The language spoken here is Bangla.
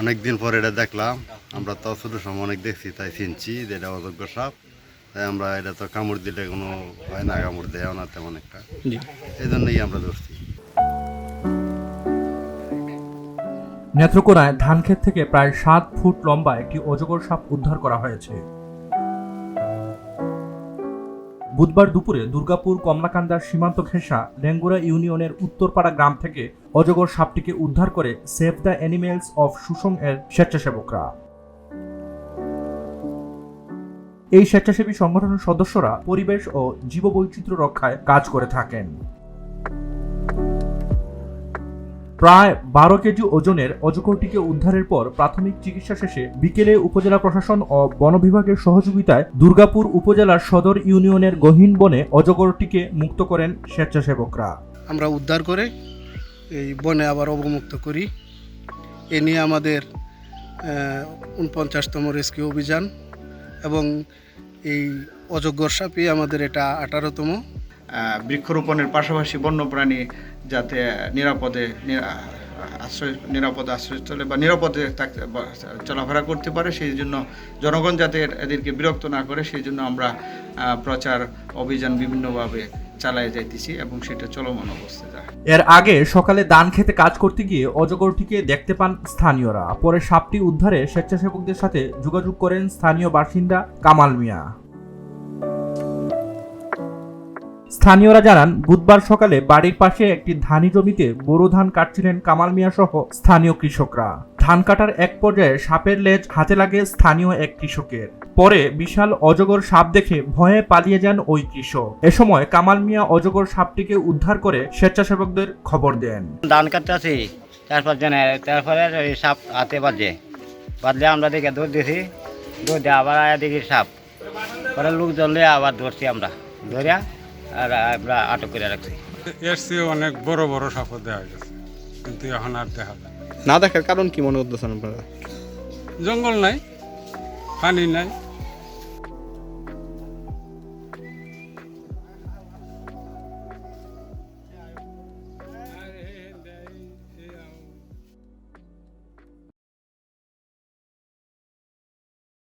অনেকদিন পর এটা দেখলাম। আমরা তো ছোট সময় অনেক দেখছি তাই চিনছি যে এটা অযোগ্য সাপ। তাই আমরা এটা তো কামড় দিলে কোনো হয় না কামড় দেয় না তেমন একটা। এই জন্যই আমরা ধরছি। নেত্রকোনায় ধান ধানক্ষেত থেকে প্রায় সাত ফুট লম্বা একটি অজগর সাপ উদ্ধার করা হয়েছে। বুধবার দুপুরে দুর্গাপুর কমলাকান্দার সীমান্ত ঘেঁষা ডেঙ্গুরা ইউনিয়নের উত্তরপাড়া গ্রাম থেকে অজগর সাপটিকে উদ্ধার করে save the animals of Susang এর স্বেচ্ছাসেবকরা। এই স্বেচ্ছাসেবী সংগঠনের সদস্যরা পরিবেশ ও জীববৈচিত্র্য রক্ষায় কাজ করে থাকেন। প্রায় বারো কেজি ওজনের অজগরটিকে উদ্ধারের পর প্রাথমিক চিকিৎসা শেষে বিকেলে উপজেলা প্রশাসন ও বন বিভাগের সহযোগিতায় দুর্গাপুর উপজেলার সদর ইউনিয়নের গহীন বনে অজগরটিকে মুক্ত করেন স্বেচ্ছাসেবকরা। আমরা উদ্ধার করে এই বনে আবার অবমুক্ত করি। এ নিয়ে আমাদের উনপঞ্চাশতম রেস্কিউ অভিযান এবং এই অযোগ্যর সাপে আমাদের এটা আঠারোতম। বৃক্ষরোপণের পাশাপাশি বন্যপ্রাণী যাতে নিরাপদে আশ্রয়, নিরাপদে আশ্রয়স্থলে বা নিরাপদে থাকতে চলাফেরা করতে পারে, সেই জন্য জনগণ যাতে এদেরকে বিরক্ত না করে, সেই জন্য আমরা প্রচার অভিযান বিভিন্নভাবে চালায় যাইতেছি এবং সেটা চলমান অবস্থায় এর আগে সকালে দান খেতে কাজ করতে গিয়ে অজগরটিকে দেখতে পান স্থানীয়রা। পরে সাপটি উদ্ধারে স্বেচ্ছাসেবকদের সাথে যোগাযোগ করেন স্থানীয় বাসিন্দা কামাল মিয়া। স্থানীয়রা জানান, বুধবার সকালে বাড়ির পাশে একটি ধানি জমিতে বোরো ধান কাটছিলেন কামাল মিয়া সহ স্থানীয় কৃষকরা। ধান কাটার এক পর্যায়ে সাপের লেজ হাতে লাগে স্থানীয় এক কৃষকের। পরে বিশাল অজগর সাপ দেখে ভয়ে পালিয়ে যান ওই কৃষক। এ সময় কামাল মিয়া অজগর সাপটিকে উদ্ধার করে স্বেচ্ছাসেবকদের খবর দেন। ধান কাটতে আছি তারপর জানে, তারপরে সাপ হাতে বাজে। বাজলে আমরা দেখে দৌড় দিয়েছি দৌড় দিয়ে আবার আয়া দেখি সাপ। পরে লোক জ্বললে আবার ধরছি আমরা, ধরিয়া আর আমরা আটক করে রাখছি। এর চেয়ে অনেক বড় বড় সাপও দেখা গেছে কিন্তু এখন আর দেখা যায় না। না দেখার কারণ কি মনে করতেছেন আপনারা? জঙ্গল নাই পানি নাই।